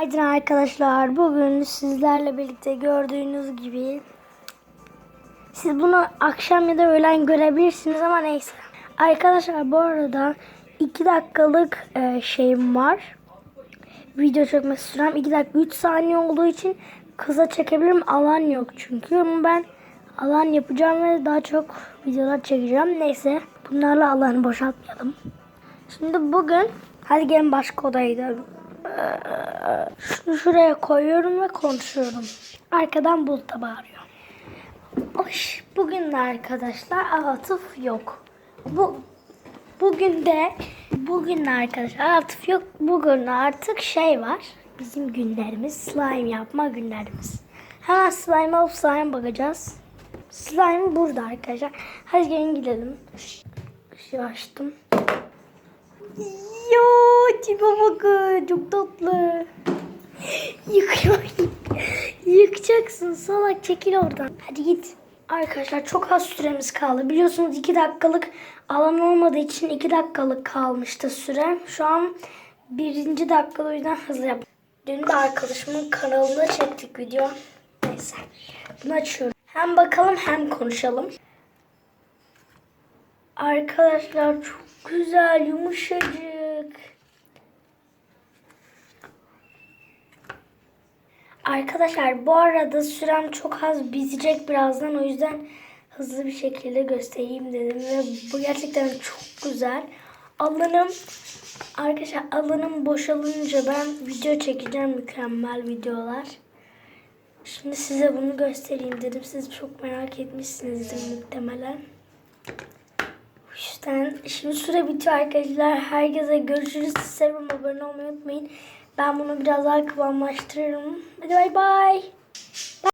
Günaydın arkadaşlar. Bugün sizlerle birlikte gördüğünüz gibi siz bunu akşam ya da öğlen görebilirsiniz ama neyse. Arkadaşlar bu arada 2 dakikalık e, şeyim var. Video çekme sürem 2 dakika 3 saniye olduğu için kısa çekebilirim. Alan yok çünkü ama ben alan yapacağım ve daha çok videolar çekeceğim. Neyse bunlarla alanı boşaltmayalım. Şimdi bugün hadi gelin başka odaya gidelim. Şunu şuraya koyuyorum ve konuşuyorum. Arkadan bulutta bağırıyor. Hoş, bugün de arkadaşlar Atıf yok. Bu bugün de bugün de arkadaşlar Atıf yok. Bugün artık şey var. Bizim günlerimiz slime yapma günlerimiz. Hemen slime alıp slime bakacağız. Slime burada arkadaşlar. Hadi gelin gidelim. Işığı açtım. Yo tipe bakın çok tatlı. Yıkıyor. Yıkacaksın salak çekil oradan. Hadi git. Arkadaşlar çok az süremiz kaldı. Biliyorsunuz 2 dakikalık alan olmadığı için 2 dakikalık kalmıştı süre. Şu an birinci dakikada o yüzden hızlı yap. Dün de arkadaşımın kanalında çektik video. Neyse. Bunu açıyorum. Hem bakalım hem konuşalım. Arkadaşlar çok güzel, yumuşacık. Arkadaşlar bu arada sürem çok az bitecek birazdan o yüzden hızlı bir şekilde göstereyim dedim ve bu gerçekten çok güzel. Alanım arkadaşlar alanım boşalınca ben video çekeceğim mükemmel videolar. Şimdi size bunu göstereyim dedim. Siz çok merak etmişsinizdir muhtemelen. O yüzden şimdi süre bitiyor arkadaşlar. Herkese görüşürüz. Seviyorum abone olmayı unutmayın. Ben bunu biraz daha kıvamlaştırırım. Hadi bay bay.